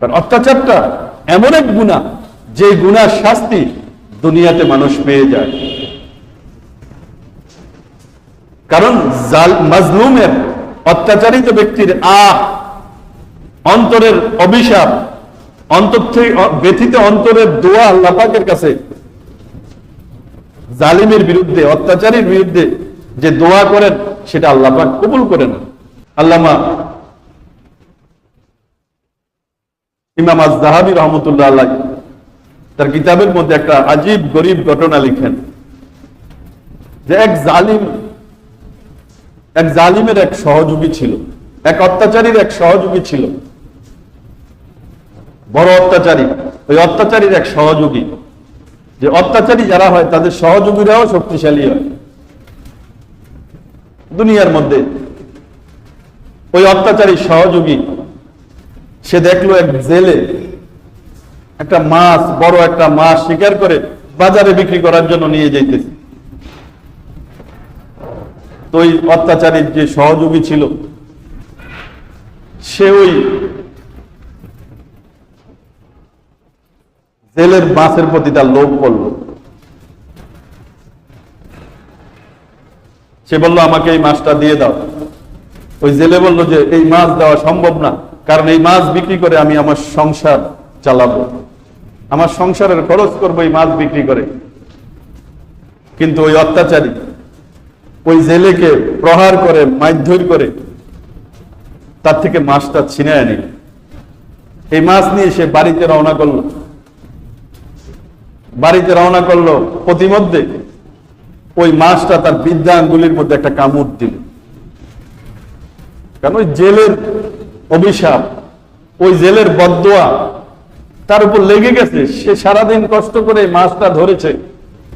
কারণ অত্যাচারটা এমন এক গুণা, যে গুণার শাস্তি দুনিয়াতে মানুষ পেয়ে যায়। কারণ মাজলুমের অত্যাচারিত ব্যক্তির আহ, অন্তরের অভিশাপ, অন্তর থেকে ব্যথিত অন্তরের দোয়া আল্লাহ পাকের কাছে, জালিমের বিরুদ্ধে, অত্যাচারীর বিরুদ্ধে যে দোয়া করেন, সেটা আল্লাহ পাক কবুল করে না আল্লামা ইমাম আজ জাহাবি রহমতুল্লাহ আল্লাহ তার কিতাবের মধ্যে একটা আজীব গরিব ঘটনা লিখেন যে এক জালিম, এক জালিমের এক সহযোগী ছিল, এক অত্যাচারীর এক সহযোগী ছিল। বড় অত্যাচারী, ওই অত্যাচারীর এক সহযোগী। যে অত্যাচারী যারা হয়, তাদের সহযোগীরাও শক্তিশালী হয়। দুনিয়ার মধ্যে ওই অত্যাচারী সহযোগী সে দেখল এক জেলে একটা মাছ, বড় একটা মাছ শিকার করে বাজারে বিক্রি করার জন্য নিয়ে যাইতেছে। তো ওই অত্যাচারীর যে সহযোগী ছিল, সে ওই জেলের মাছের প্রতি তার লোভ করল। সে বলল, আমাকে এই মাছটা দিয়ে দাও। ওই জেলে বলল যে, এই মাছ দেওয়া সম্ভব না। কারণ এই মাছ বিক্রি করে আমি আমার সংসার চালাবো। আমার সংসারের খরচ করব এই মাছ বিক্রি করে। কিন্তু ওই অত্যাচারী, ওই জেলেকে প্রহার করে, মারধর করে, তার থেকে মাছটা ছিনায় নিল। এই মাছ নিয়ে সে বাড়িতে রওনা করল। বাড়িতে রওনা করল প্রতিমধ্যে ওই মাছটা তার বিদ্যাঙ্গুলির মধ্যে একটা কামড় দিল। কারণ ওই জেলের অভিশাপ, ওই জেলের বদোয়া তার উপর লেগে গেছে। সে সারাদিন কষ্ট করে মাছটা ধরেছে।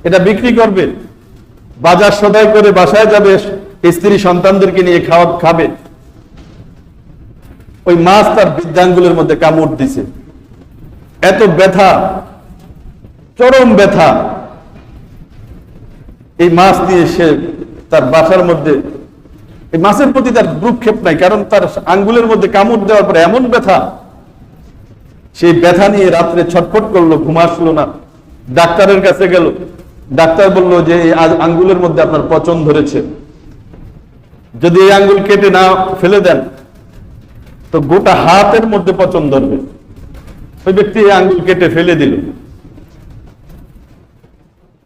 এটা বিক্রি করবে। বাজার সদাই করে বাসায় যাবে। স্ত্রী সন্তানদেরকে নিয়ে খাওয়া খাবে। ওই মাছ তার বিদ্যাঙ্গুলের মধ্যে কামড় দিছে। এত ব্যথা, চরম ব্যথা। এই মাছ দিয়ে সে তার বাসার মধ্যে এই মাছের প্রতি তার ভ্রুক্ষেপ নাই, কারণ তার আঙ্গুলের মধ্যে কামড় দেওয়ার পরে এমন ব্যথা, সেই ব্যথা নিয়ে রাত্রে ছটফট করল, ঘুম আসলো না। ডাক্তারের কাছে গেল। ডাক্তার বলল যে, এই আঙ্গুলের মধ্যে আপনার পচন ধরেছে। যদি এই আঙ্গুল কেটে না ফেলে দেন, তো গোটা হাতের মধ্যে পচন ধরবে। ওই ব্যক্তি এই আঙ্গুল কেটে ফেলে দিল।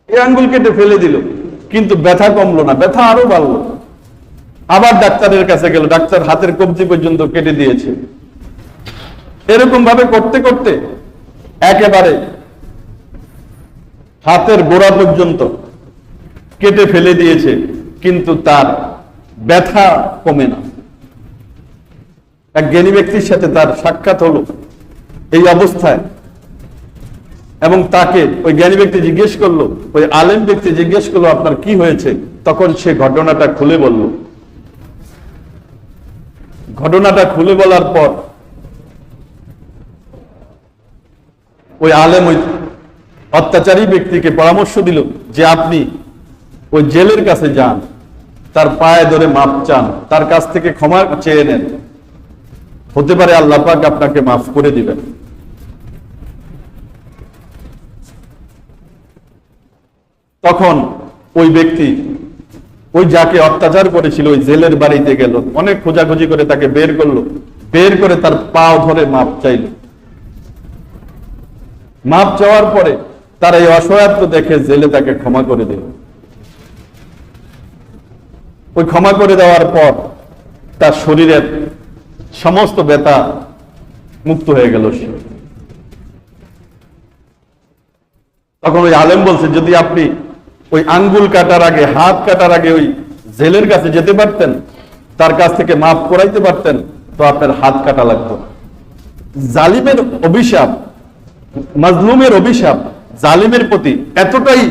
এই আঙ্গুল কেটে ফেলে দিল, কিন্তু ব্যথা কমলো না, ব্যথা আরও বাড়লো। আবার ডাক্তারের কাছে গেল, ডাক্তার হাতের কবজি পর্যন্ত কেটে দিয়েছে। এরকম ভাবে করতে করতে একেবারে হাতের গোড়া পর্যন্ত কেটে ফেলে দিয়েছে, কিন্তু তার ব্যথা কমে না। এক জ্ঞানী ব্যক্তির সাথে তার সাক্ষাৎ হলো এই অবস্থায়। এবং তাকে ওই জ্ঞানী ব্যক্তি জিজ্ঞেস করল, ওই আলেম ব্যক্তি জিজ্ঞেস করল, আপনার কি হয়েছে? তখন সে ঘটনাটা খুলে বলল ঘটনাটা খুলে বলার পর ওই আলেম ওই অত্যাচারী ব্যক্তিকে পরামর্শ দিল যে আপনি ওই জেলের কাছে যান, তার পায়ে ধরে মাপ চান, তার কাছ থেকে ক্ষমা চেয়ে নেন। হতে পারে আল্লাহ পাক আপনাকে মাফ করে দিবেন। তখন ওই ব্যক্তি ওই যাকে অত্যাচার করেছিল, ওই জেলের বাড়িতে গেল। অনেক খোঁজাখুঁজি করে তাকে বের করল। বের করে তার পাও ধরে মাপ চাইল। মাপ চাওয়ার পরে তার এই অসহায়ত্ব দেখে জেলে তাকে ক্ষমা করে দিল। ওই ক্ষমা করে দেওয়ার পর তার শরীরের সমস্ত ব্যথা মুক্ত হয়ে গেল সে। তখন ওই আলেম বলছে, যদি আপনি ওই আঙ্গুল কাটার আগে, হাত কাটার আগে ওই জেলের কাছে যেতে পারতেন, তার কাছ থেকে মাফ করাইতে পারতেন, তো আপনার হাত কাটা লাগতো। জালিমের অভিশাপ, মাজলুমের অভিশাপ, জালিমের প্রতি এতটাই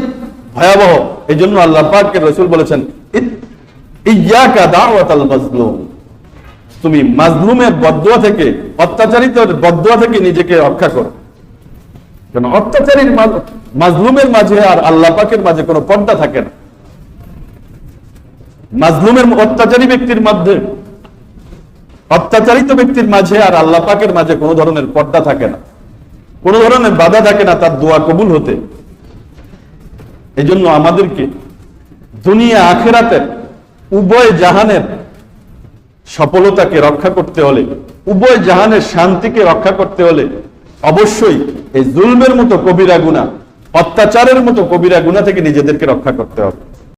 ভয়াবহ এই জন্য আল্লাহ পাকের রসুল বলেছেন তুমি মাজলুমের বদুয়া থেকে অত্যাচারিত বদুয়া থেকে নিজেকে রক্ষা করো। কেন? অত্যাচারীর মাজলুমের মাঝে আর আল্লাহ পাকের মাঝে কোনো পর্দা থাকে না। মাজলুমের অত্যাচারী ব্যক্তির মধ্যে, অত্যাচারিত ব্যক্তির মাঝে আর আল্লাহ পাকের মাঝে কোনো ধরনের পর্দা থাকে না। কোনো ধরনের বাধা থাকে না তার দোয়া কবুল হতে। এই জন্য আমাদেরকে দুনিয়া আখেরাতের উভয় জাহানের সফলতাকে রক্ষা করতে হলে, উভয় জাহানের শান্তিকে রক্ষা করতে হলে অবশ্যই এই জুলমের মতো কবিরা গুণা, অত্যাচারের মতো কবিরা গুণা থেকে নিজেদেরকে রক্ষা করতে হবে।